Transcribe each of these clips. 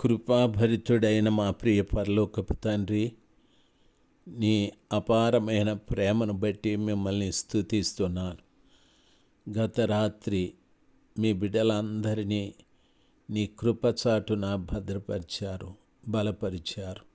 కృపాభరితుడైన మా ప్రియ పరలోకపు తండ్రి నీ అపారమైన ప్రేమను బట్టి మిమ్మల్ని స్థుతిస్తున్నాను గత రాత్రి మీ బిడ్డలందరినీ నీ కృపచాటున భద్రపరిచారు బలపరిచారు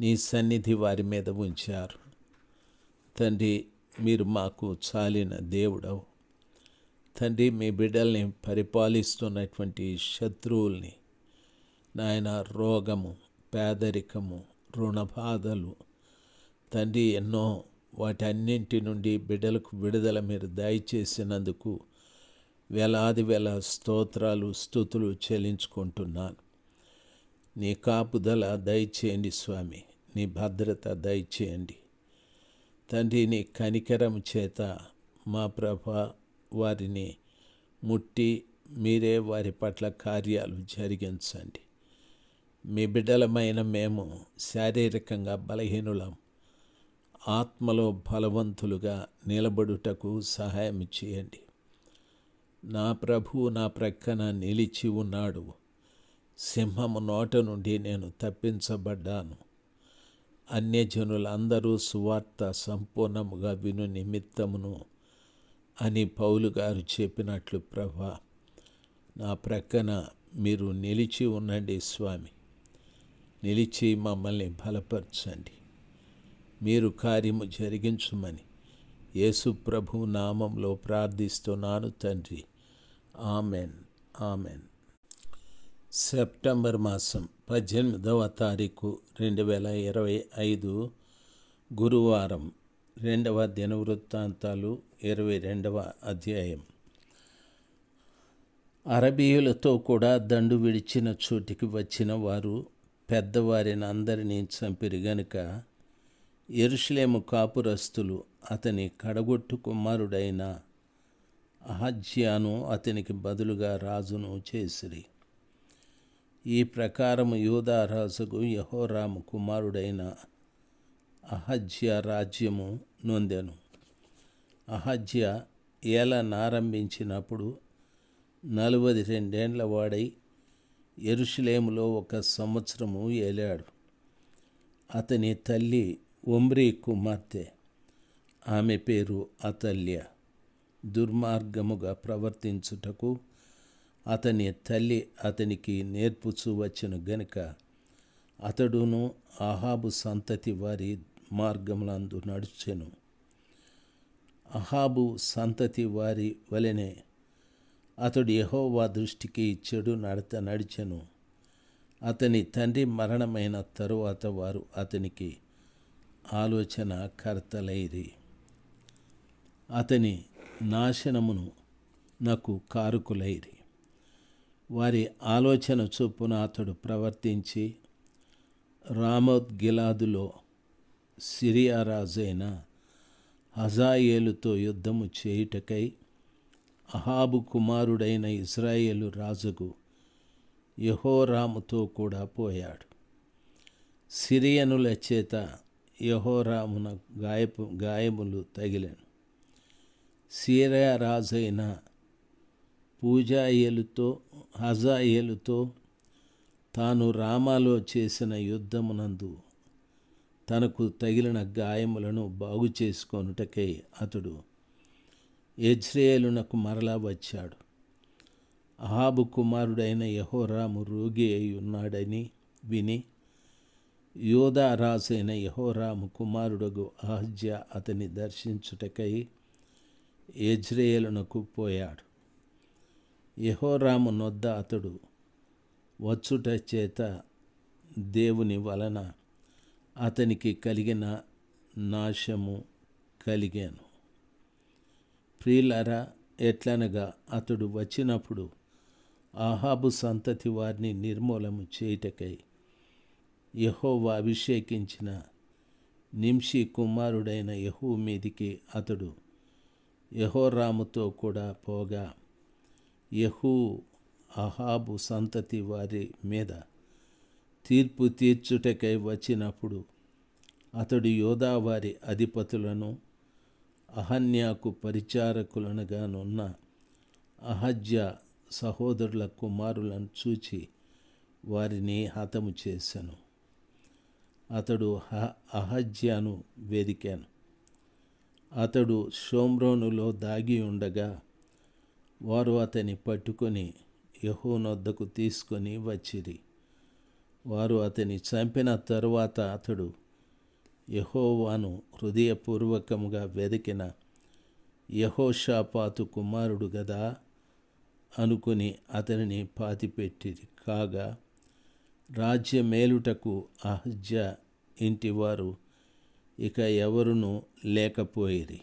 నీ సన్నిధి వారి మీద ఉంచారు. తండ్రి మీరు మాకు చాలిన దేవుడవు. తండ్రి మీ బిడ్డల్ని పరిపాలిస్తున్నటువంటి శత్రువుల్ని నాయన రోగము పేదరికము రుణబాధలు తండ్రి ఎన్నో వాటన్నింటి నుండి బిడ్డలకు విడుదల మీరు దయచేసినందుకు వేలాది వేల స్తోత్రాలు స్థుతులు చెల్లించుకుంటున్నాను. నీ కాపుదల దయచేయండి స్వామి నీ భద్రత దయచేయండి. తండ్రి నీ కనికరం చేత మా ప్రభ వారిని ముట్టి మీరే వారి పట్ల కార్యాలు జరిగించండి. మీ బిడ్డలమైన మేము శారీరకంగా బలహీనులం. ఆత్మలో బలవంతులుగా నిలబడుటకు సహాయం చేయండి. నా ప్రభు నా ప్రక్కన నిలిచి ఉన్నాడు. సింహము నోట నుండి నేను తప్పించబడ్డాను. అన్యజనులందరూ సువార్త సంపూర్ణముగా విను నిమిత్తమును అని పౌలు గారు చెప్పినట్లు ప్రభా నా ప్రక్కన మీరు నిలిచి ఉండండి స్వామి. నిలిచి మమ్మల్ని బలపరచండి. మీరు కార్యము జరిగించుమని యేసు ప్రభు నామంలో ప్రార్థిస్తున్నాను తండ్రి. ఆమెన్. ఆమెన్. సెప్టెంబర్ మాసం పద్దెనిమిదవ తారీఖు రెండు వేల ఇరవై ఐదు గురువారం రెండవ దినవృత్తాంతాలు ఇరవై రెండవ అధ్యాయం. అరబీయులతో కూడా దండు విడిచిన చోటికి వచ్చిన వారు పెద్దవారిని అందరినీ చంపిరి గనుక ఎరుషులేము కాపురస్తులు అతని కడగొట్టు కుమారుడైన అహజ్యాను అతనికి బదులుగా రాజును చేసిరి. ఈ ప్రకారము యూదారాజుకు యహోరాము కుమారుడైన అహజ్య రాజ్యము నొందెను. అహజ్య ఏలనారంభించినప్పుడు నలభై రెండేండ్ల వాడై ఎరుషులేములో ఒక సంవత్సరము ఏలాడు. అతని తల్లి ఒమ్రీ కుమార్తె. ఆమె పేరు అతల్య. దుర్మార్గముగా ప్రవర్తించుటకు అతని తల్లి అతనికి నేర్పుచూ వచ్చును గనుక అతడును అహాబు సంతతి వారి మార్గములందు నడుచెను. అహాబు సంతతి వారి వలెనే అతడు యహోవా దృష్టికి చెడు నడత నడిచెను. అతని తండ్రి మరణమైన తరువాత వారు అతనికి ఆలోచన కర్తలైరి. అతని నాశనమును నాకు కారుకులైరి. వారి ఆలోచన చొప్పున అతడు ప్రవర్తించి రామోద్గిలాదులో సిరియా రాజైన హజాయేలుతో యుద్ధము చేయుటకై అహాబు కుమారుడైన ఇజ్రాయేలు రాజుకు యహోరాముతో కూడా పోయాడు. సిరియనుల చేత యహోరామున గాయపు గాయములు తగిలాను. సిరియా రాజైన పూజాయేలుతో హజాయేలుతో తాను రామాలో చేసిన యుద్ధమునందు తనకు తగిలిన గాయములను బాగు చేసుకొనుటకై అతడు యజ్రేయలునకు మరలా వచ్చాడు. అహాబు కుమారుడైన యహోరాము రోగి అయి ఉన్నాడని విని యోధారాజైన యహోరాము కుమారుడగు అహజ్య అతని దర్శించుటకై యజ్రేయలునకు పోయాడు. యహోరాము నొద్ద అతడు వచ్చుట చేత దేవుని వలన అతనికి కలిగిన నాశము కలిగాను. ప్రియులరా ఎట్లనగా అతడు వచ్చినప్పుడు ఆహాబు సంతతి వారిని నిర్మూలము చేయుటకై యహోవా అభిషేకించిన నింషి కుమారుడైన యహూ మీదికి అతడు యహోరాముతో కూడా పోగా యహూ అహాబు సంతతి వారి మీద తీర్పు తీర్చుటకై వచ్చినప్పుడు అతడు యోధావారి అధిపతులను అహన్యాకు పరిచారకులనుగానున్న అహజ్య సహోదరుల కుమారులను చూచి వారిని హతము చేశాను అతడు హ- అహజ్యాను వెదికాను అతడు షోమ్రోనులో దాగి ఉండగా వారు అతని పట్టుకొని యహోనొద్దకు తీసుకొని వచ్చిరి. వారు అతని చంపిన తరువాత అతడు యహోవాను హృదయపూర్వకముగా వెదికిన యహోషాపాతు కుమారుడు గదా అనుకుని అతనిని పాతిపెట్టి కాగా రాజ్యమేలుటకు అహజ్య ఇంటివారు ఇక ఎవరునూ లేకపోయిరి.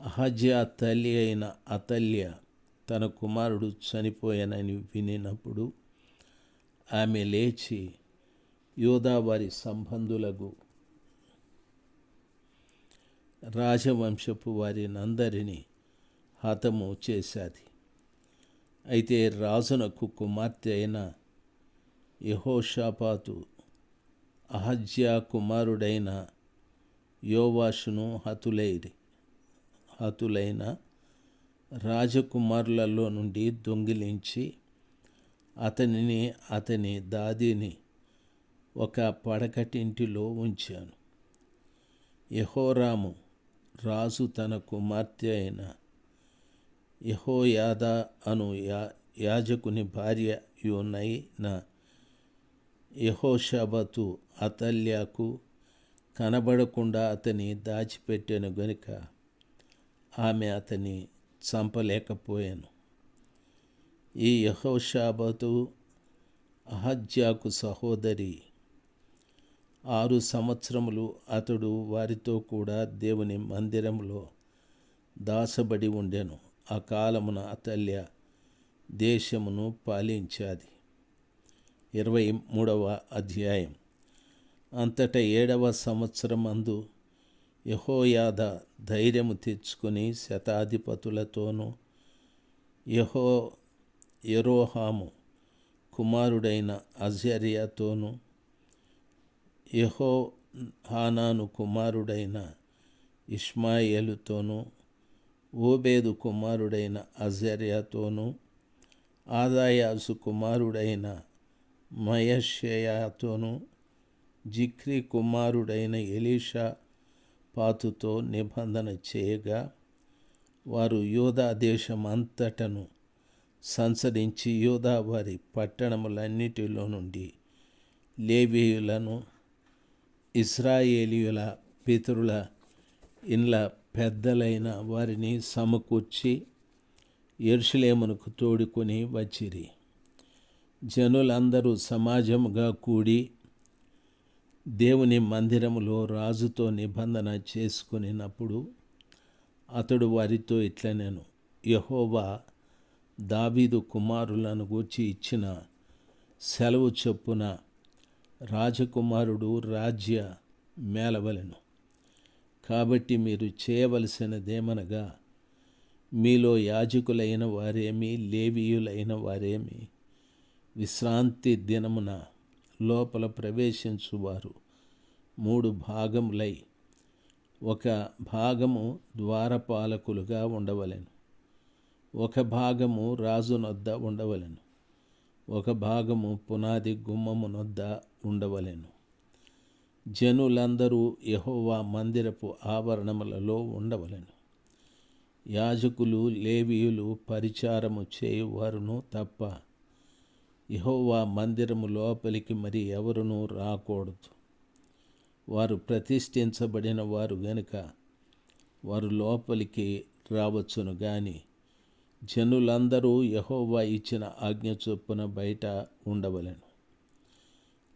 అహజ్య తల్లి అయిన అతల్య తన కుమారుడు చనిపోయానని వినినప్పుడు ఆమె లేచి యోధావారి సంబంధులకు రాజవంశపు వారినందరినీ హతము చేశాది. అయితే రాజునకు కుమార్తె అయిన యహోషాపాతు అహజ్యా కుమారుడైన యోవాషును హతులైరి హతులైన రాజకుమారులలో నుండి దొంగిలించి అతనిని అతని దాదిని ఒక పడకటింటిలో ఉంచాను. యహోరాము రాజు తన కుమార్తె అయిన యహోయాద అను యా యాజకుని భార్య యునైన యహోషబతు అతల్యాకు కనబడకుండా అతని దాచిపెట్టాను గనుక ఆమె అతని చంపలేకపోయాను. ఈ యహోషాబతు అహజ్యాకు సహోదరి ఆరు సంవత్సరములు అతడు వారితో కూడా దేవుని మందిరంలో దాసబడి ఉండెను. ఆ కాలమున అతల్య దేశమును పాలించాది. ఇరవై మూడవ అధ్యాయం. అంతటా ఏడవ సంవత్సరం అందు యహోయాద ధైర్యము తెచ్చుకొని శతాధిపతులతోనూ యహో యరోహాము కుమారుడైన అజర్యతోనూ యహో హానాను కుమారుడైన ఇష్మాయేలుతోనూ ఓబేదు కుమారుడైన అజర్యాతోనూ ఆదాయాసు కుమారుడైన మయషయాతోనూ జిక్రి కుమారుడైన ఎలీషా పాతుతో నిబంధన చేయగా వారు యోధా దేశం అంతటను సంచరించి యోధా వారి పట్టణములన్నిటిలో నుండి లేవీయులను ఇస్రాయేలీయుల పితరుల ఇండ్ల పెద్దలైన వారిని సమకూర్చి ఎరుషులేమునకు తోడుకొని వచ్చిరి. జనులందరూ సమాజముగా కూడి దేవుని మందిరములో రాజుతో నిబంధన చేసుకునినప్పుడు అతడు వారితో ఇట్లనేను యహోవా దావీదు కుమారులను గూర్చి ఇచ్చిన సెలవు చొప్పున రాజకుమారుడు రాజ్య మేలవలెను. కాబట్టి మీరు చేయవలసినదేమనగా మీలో యాజకులైన వారేమి లేవీయులైన వారేమి విశ్రాంతి దినమున లోపల ప్రవేశించువారు మూడు భాగములై ఒక భాగము ద్వారపాలకులుగా ఉండవలెను ఒక భాగము రాజునొద్ద ఉండవలెను. ఒక భాగము పునాది గుమ్మమునొద్ద ఉండవలెను. జనులందరూ యహోవా మందిరపు ఆవరణములలో ఉండవలెను. యాజకులు లేవీయులు పరిచారము చేయువారును తప్ప యహోవా మందిరము లోపలికి మరి ఎవరునూ రాకూడదు. వారు ప్రతిష్ఠించబడిన వారు గనుక వారు లోపలికి రావచ్చును కానీ జనులందరూ యహోవా ఇచ్చిన ఆజ్ఞ చొప్పున బయట ఉండవలెను.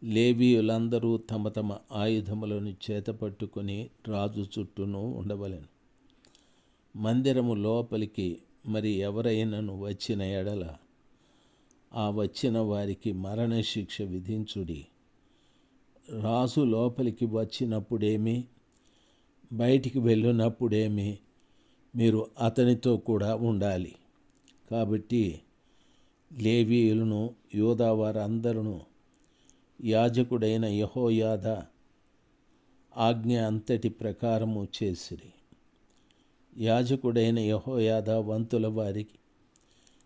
లేవీయులందరూ తమ తమ ఆయుధములను చేతపట్టుకుని రాజు చుట్టూను ఉండవలెను. మందిరము లోపలికి మరి ఎవరైనను వచ్చిన ఎడల ఆ వచ్చిన వారికి మరణశిక్ష విధించుడి. రాజు లోపలికి వచ్చినప్పుడేమి? బయటికి వెళ్ళినప్పుడేమి? మీరు అతనితో కూడా ఉండాలి. కాబట్టి లేవీయులను యోధా యాజకుడైన యహోయాద ఆజ్ఞ అంతటి ప్రకారము చేసిరి. యాజకుడైన యహోయాద వంతుల వారికి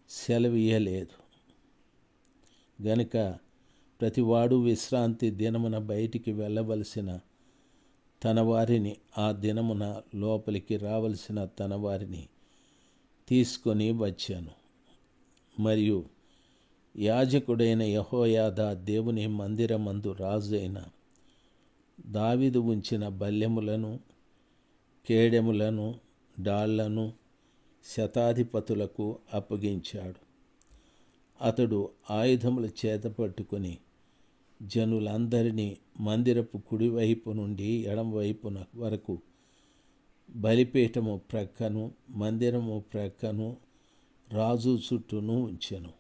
సెలవీయలేదు గనుక ప్రతివాడు విశ్రాంతి దినమున బయటికి వెళ్ళవలసిన తన వారిని ఆ దినమున లోపలికి రావలసిన తన వారిని తీసుకొని వచ్చాను. మరియు యాజకుడైన యహోయాద దేవుని మందిరమందు రాజు అయిన దావిదు ఉంచిన బల్యములను కేడెములను డాళ్ళను శతాధిపతులకు అప్పగించాడు. అతడు ఆయుధముల చేతపట్టుకొని జనులందరినీ మందిరపు కుడివైపు నుండి ఎడమవైపున వరకు బలిపీఠము ప్రక్కను మందిరము ప్రక్కను రాజు చుట్టూను ఉంచెను.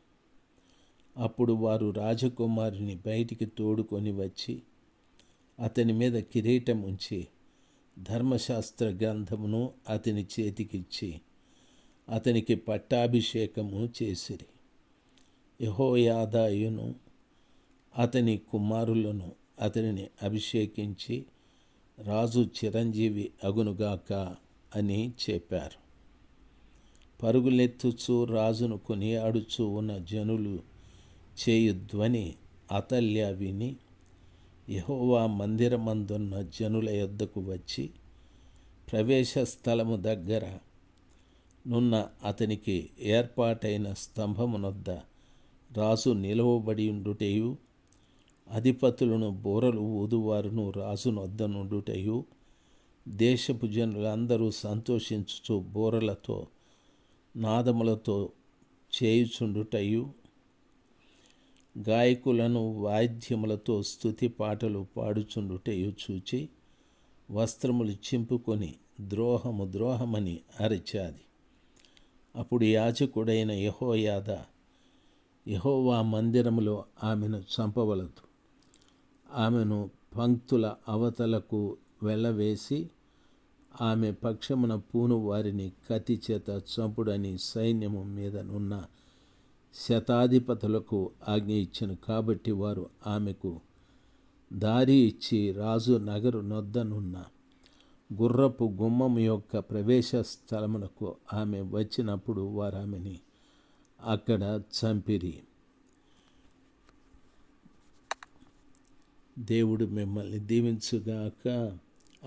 అప్పుడు వారు రాజకుమారుని బయటికి తోడుకొని వచ్చి అతని మీద కిరీటం ఉంచి ధర్మశాస్త్ర గ్రంథమును అతని చేతికిచ్చి అతనికి పట్టాభిషేకము చేసిరి. యహోయాదాయును అతని కుమారులను అతనిని అభిషేకించి రాజు చిరంజీవి అగునుగాక అని చెప్పారు. పరుగులెత్తుచు రాజును కొనియాడుచు ఉన్న జనులు చేయు ధ్వని అతల్య విని యహోవా మందిరమందున్న జనుల యొద్దకు వచ్చి ప్రవేశ స్థలము దగ్గర నున్న అతనికి ఏర్పాటైన స్తంభమునొద్ద రాజు నిలవబడి ఉండుటేయు అధిపతులను బోరలు ఊదువారును రాజు నుండుటయు. దేశపు జనులందరూ సంతోషించుచు బోరలతో నాదములతో చేయుచుండుటయు. గాయకులను వాయిద్యములతో స్థుతి పాటలు పాడుచుండుటయు చూచి వస్త్రములు చింపుకొని ద్రోహము ద్రోహమని అరిచాది. అప్పుడు యాజకుడైన యహోయాద యహోవా మందిరములో ఆమెను చంపవలదు. ఆమెను పంక్తుల అవతలకు వెళ్ళవేసి ఆమె పక్షమున పూను వారిని కత్తి చేత చంపుడని సైన్యము మీదనున్న శతాధిపతులకు ఆజ్ఞ ఇచ్చను. కాబట్టి వారు ఆమెకు దారి ఇచ్చి రాజు నగరు నొద్దనున్న గుర్రపు గుమ్మం యొక్క ప్రవేశ స్థలమునకు ఆమె వచ్చినప్పుడు వారు ఆమెని అక్కడ చంపిరి. దేవుడు మిమ్మల్ని దీవించుగాక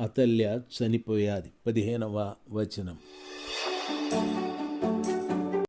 అతల్య చనిపోయాది. పదిహేనవ వచనం.